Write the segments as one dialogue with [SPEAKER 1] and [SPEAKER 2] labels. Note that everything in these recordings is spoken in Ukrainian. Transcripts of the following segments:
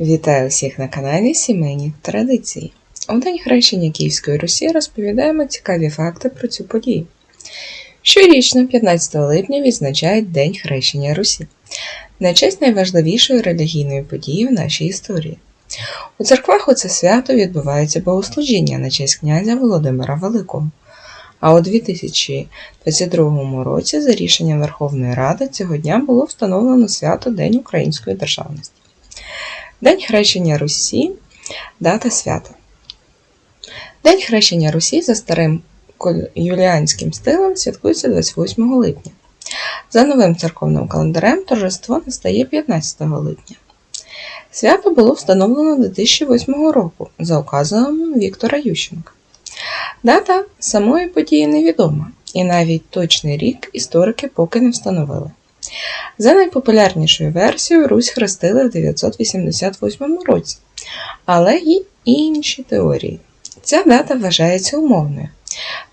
[SPEAKER 1] Вітаю всіх на каналі Сімейні Традиції. У День хрещення Київської Русі розповідаємо цікаві факти про цю подію. Щорічно, 15 липня, відзначають День хрещення Русі на честь найважливішої релігійної події в нашій історії. У церквах у це свято відбувається богослужіння на честь князя Володимира Великого. А у 2022 році, за рішенням Верховної Ради, цього дня було встановлено свято День Української державності. День хрещення Русі дата свята. День хрещення Русі за старим юліанським стилем святкується 28 липня. За новим церковним календарем торжество настає 15 липня. Свято було встановлено 2008 року за указом Віктора Ющенка. Дата самої події невідома, і навіть точний рік історики поки не встановили. За найпопулярнішою версією Русь хрестили в 988 році, але є інші теорії. Ця дата вважається умовною,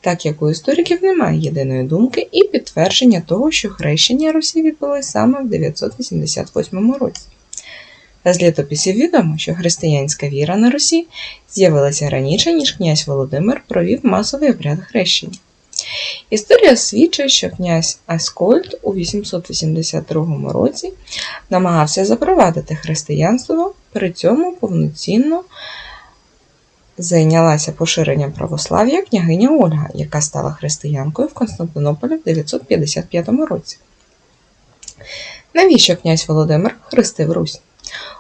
[SPEAKER 1] так як у істориків немає єдиної думки і підтвердження того, що хрещення Русі відбулося саме в 988 році. З літописів відомо, що християнська віра на Русі з'явилася раніше, ніж князь Володимир провів масовий обряд хрещення. Історія свідчить, що князь Аскольд у 882 році намагався запровадити християнство, при цьому повноцінно зайнялася поширенням православ'я княгиня Ольга, яка стала християнкою в Константинополі в 955 році. Навіщо князь Володимир хрестив Русь?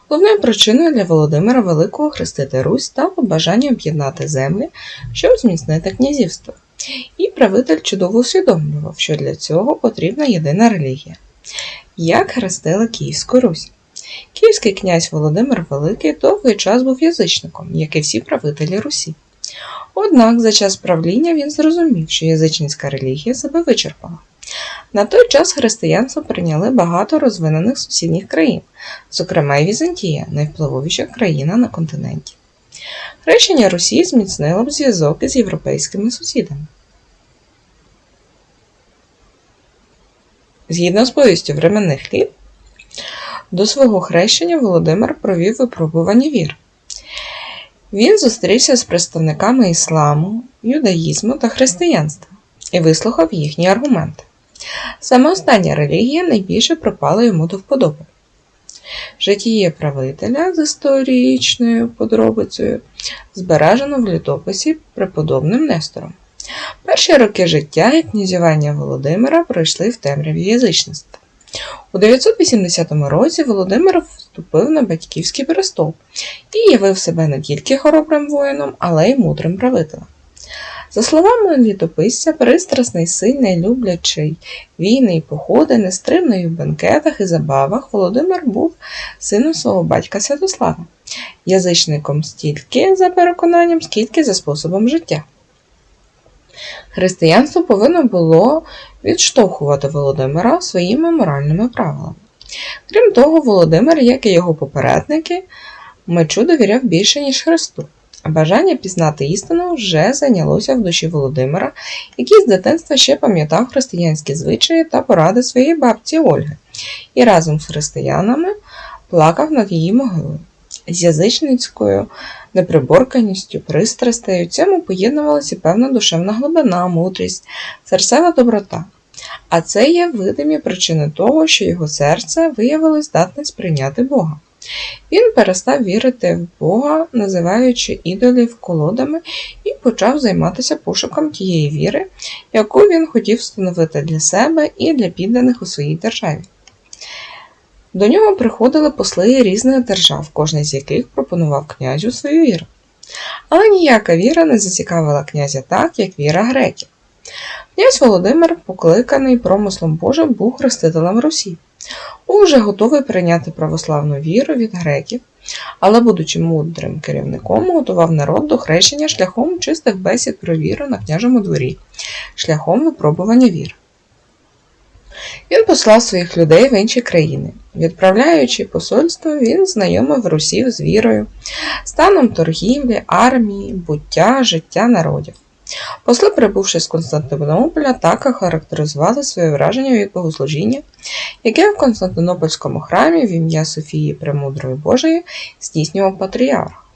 [SPEAKER 1] Головною причиною для Володимира Великого хрестити Русь стало бажання об'єднати землі, щоб зміцнити князівство. І правитель чудово усвідомлював, що для цього потрібна єдина релігія. Як хрестила Київську Русь? Київський князь Володимир Великий довгий час був язичником, як і всі правителі Русі. Однак за час правління він зрозумів, що язичницька релігія себе вичерпала. На той час християнство прийняли багато розвинених сусідніх країн, зокрема і Візантія, найвпливовіша країна на континенті. Хрещення Росії зміцнило б зв'язок із європейськими сусідами. Згідно з повістю временних літ, до свого хрещення Володимир провів випробування вір. Він зустрівся з представниками ісламу, юдаїзму та християнства і вислухав їхні аргументи. Саме остання релігія найбільше пропала йому до вподоби. Житіє правителя з історичною подробицею збережено в літописі преподобним Нестором. Перші роки життя і князювання Володимира пройшли в темряві язичництва. У 980 році Володимир вступив на батьківський престол і явив себе не тільки хоробрим воїном, але й мудрим правителем. За словами літописця, пристрасний, сильний, люблячий війни й походи, нестримний в бенкетах і забавах, Володимир був сином свого батька Святослава, язичником стільки за переконанням, скільки за способом життя. Християнство повинно було відштовхувати Володимира своїми моральними правилами. Крім того, Володимир, як і його попередники, мечу довіряв більше, ніж Христу. Бажання пізнати істину вже зайнялося в душі Володимира, який з дитинства ще пам'ятав християнські звичаї та поради своєї бабці Ольги, і разом з християнами плакав над її могилою. З язичницькою неприборканістю, пристрастею цьому поєднувалася певна душевна глибина, мудрість, серцева доброта. А це є видимі причини того, що його серце виявилось здатне сприйняти Бога. Він перестав вірити в Бога, називаючи ідолів колодами, і почав займатися пошуком тієї віри, яку він хотів встановити для себе і для підданих у своїй державі. До нього приходили посли різних держав, кожен з яких пропонував князю свою віру. Але ніяка віра не зацікавила князя так, як віра греків. Князь Володимир, покликаний промислом Божим, був хрестителем Русі. Уже готовий прийняти православну віру від греків, але, будучи мудрим керівником, готував народ до хрещення шляхом чистих бесід про віру на княжому дворі, шляхом випробування вір. Він послав своїх людей в інші країни. Відправляючи посольство, він знайомив русів з вірою, станом торгівлі, армії, буття, життя народів. Посли, прибувши з Константинополя, так охарактеризували своє враження від богослужіння, яке в Константинопольському храмі в ім'я Софії Премудрої Божої здійснював патріарх.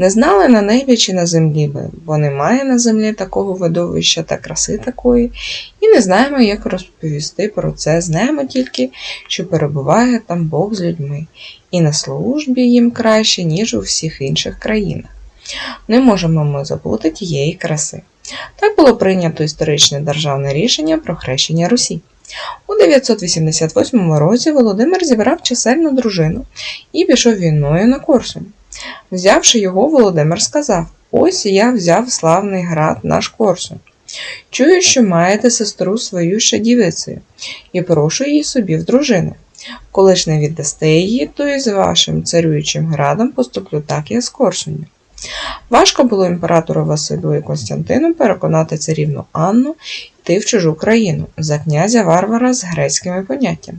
[SPEAKER 1] Не знали на небі чи на землі ви, бо немає на землі такого видовища та краси такої, і не знаємо, як розповісти про це. Знаємо тільки, що перебуває там Бог з людьми, і на службі їм краще, ніж у всіх інших країнах. Не можемо ми забути тієї краси. Так було прийнято історичне державне рішення про хрещення Русі. У 988 році Володимир зібрав чисельну дружину і пішов війною на Корсунь. Взявши його, Володимир сказав: Ось я взяв славний град наш Корсунь. Чую, що маєте сестру свою ще дівицею, і прошу її собі в дружини. Коли ж не віддасте її, то і з вашим царюючим градом поступлю так, як з Корсуню. Важко було імператору Василю і Константину переконати царівну Анну йти в чужу країну за князя Варвара з грецькими поняттями.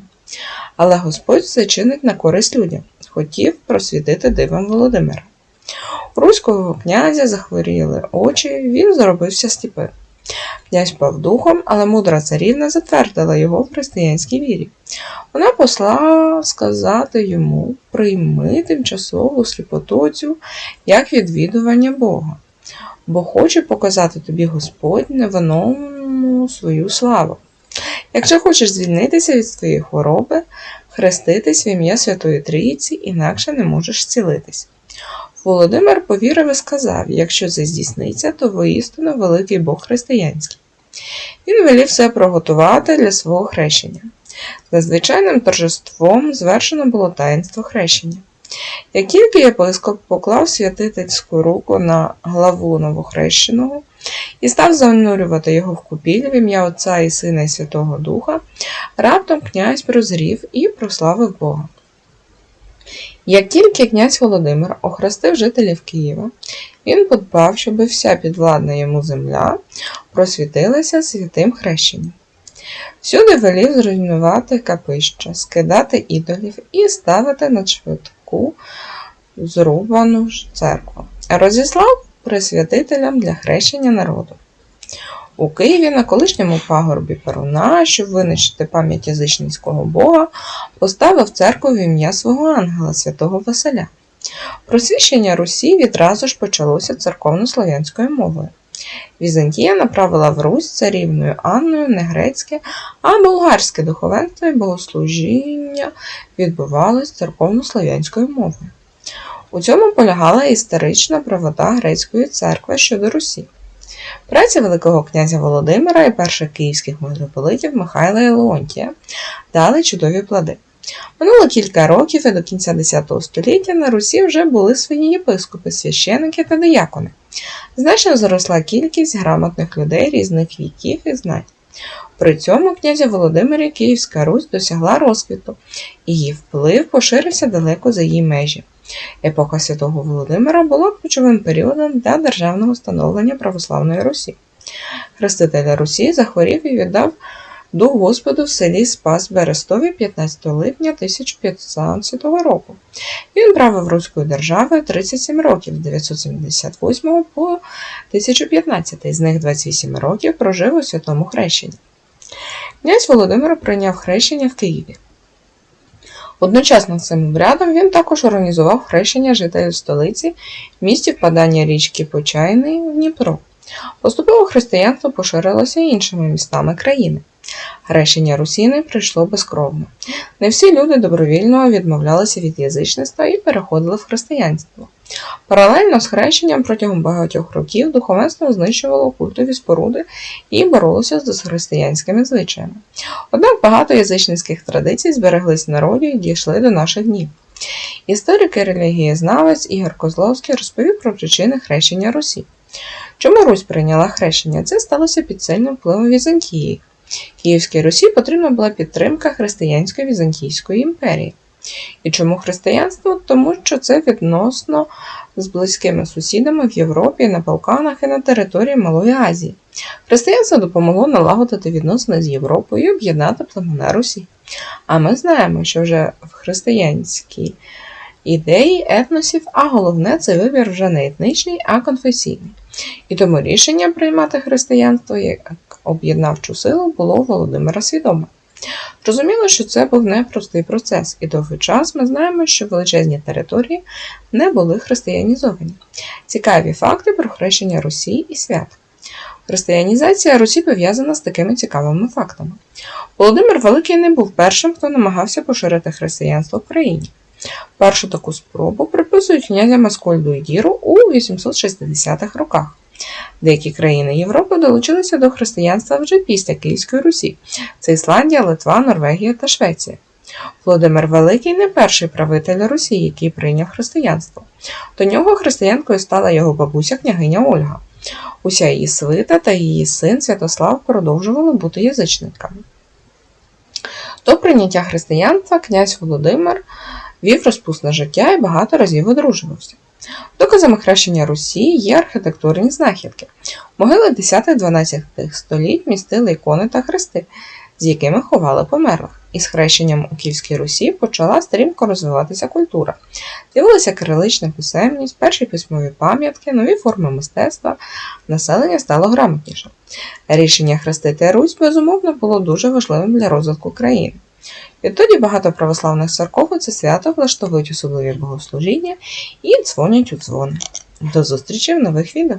[SPEAKER 1] Але Господь все чинить на користь людям, хотів просвітити дивом Володимира. У руського князя захворіли очі, він зробився сліпим. Князь пав духом, але мудра царівна затвердила його в християнській вірі. Вона послала сказати йому прийми тимчасову сліпоту цю, як відвідування Бога, бо хочу показати тобі Господь невинному свою славу. Якщо хочеш звільнитися від своєї хвороби, хреститись в ім'я Святої Трійці, інакше не можеш зцілитись. Володимир повірив і сказав: якщо це здійсниться, то воістину великий Бог християнський. Він велів все приготувати для свого хрещення. За звичайним торжеством звершено було таїнство хрещення. Як тільки єпископ поклав святительську руку на главу новохрещеного і став занурювати його в купіль в ім'я Отця і Сина і Святого Духа, раптом князь прозрів і прославив Бога. Як тільки князь Володимир охрестив жителів Києва, він подбав, щоб вся підвладна йому земля просвітилася святим хрещенням. Всюди велів зруйнувати капища, скидати ідолів і ставити на швидку зрубану церкву. Розіслав присвятителям для хрещення народу. У Києві на колишньому пагорбі Перуна, щоб винищити пам'ять язичницького бога, поставив церкву в ім'я свого ангела, святого Василя. Просвіщення Русі відразу ж почалося церковно-слов'янською мовою. Візантія направила в Русь царівною Анною не грецьке, а болгарське духовенство і богослужіння відбувалось церковно-слов'янською мовою. У цьому полягала історична правота грецької церкви щодо Русі. Праця Великого князя Володимира і перших київських митрополитів Михайла і Леонтія дали чудові плоди. Минуло кілька років і до кінця X століття на Русі вже були свої єпископи, священики та диякони. Значно зросла кількість грамотних людей різних віків і знань. При цьому князя Володимирі Київська Русь досягла розквіту, і її вплив поширився далеко за її межі. Епоха святого Володимира була ключовим періодом для державного становлення православної Русі. Хрестителя Русі захворів і віддав дух Господу в селі Спас Берестові 15 липня 1515 року. Він правив Руською державою 37 років з 978 по 1015, з них 28 років прожив у святому хрещенні. Князь Володимир прийняв хрещення в Києві. Одночасно цим обрядом він також організував хрещення жителів столиці в місті впадання річки Почайний в Дніпро. Поступово християнство поширилося іншими містами країни. Хрещення русіни прийшло безкровно. Не всі люди добровільно відмовлялися від язичництва і переходили в християнство. Паралельно з хрещенням протягом багатьох років духовенство знищувало культові споруди і боролося з християнськими звичаями. Однак багато язичницьких традицій збереглись в народі і дійшли до наших днів. Історик і релігієзнавець Ігор Козловський розповів про причини хрещення Русі. Чому Русь прийняла хрещення? Це сталося під сильним впливом Візантії. Київській Русі потрібна була підтримка Християнської Візантійської імперії. І чому християнство? Тому що це відносно з близькими сусідами в Європі, на Балканах і на території Малої Азії. Християнство допомогло налагодити відносини з Європою і об'єднати племена Русі. А ми знаємо, що вже в християнській ідеї етносів, а головне це вибір вже не етнічний, а конфесійний. І тому рішення приймати християнство як об'єднавчу силу було Володимира свідоме. Зрозуміло, що це був непростий процес, і довгий час ми знаємо, що величезні території не були християнізовані. Цікаві факти про хрещення Русі і свят. Християнізація Русі пов'язана з такими цікавими фактами. Володимир Великий не був першим, хто намагався поширити християнство в країні. Першу таку спробу приписують князям Аскольду і Діру у 860-х роках. Деякі країни Європи долучилися до християнства вже після Київської Русі це Ісландія, Литва, Норвегія та Швеція. Володимир Великий не перший правитель Русі, який прийняв християнство. До нього християнкою стала його бабуся княгиня Ольга. Уся її свита та її син Святослав продовжували бути язичниками. До прийняття християнства князь Володимир вів розпусне життя і багато разів одружувався. Доказами хрещення Русі є архітектурні знахідки. Могили 10-12 століть містили ікони та хрести, з якими ховали померлих. Із хрещенням у Київській Русі почала стрімко розвиватися культура. З'явилася кирилична писемність, перші письмові пам'ятки, нові форми мистецтва, населення стало грамотніше. Рішення хрестити Русь, безумовно, було дуже важливим для розвитку країни. Відтоді багато православних церков у це свято влаштовують особливі богослужіння і дзвонять у дзвони. До зустрічі в нових відео!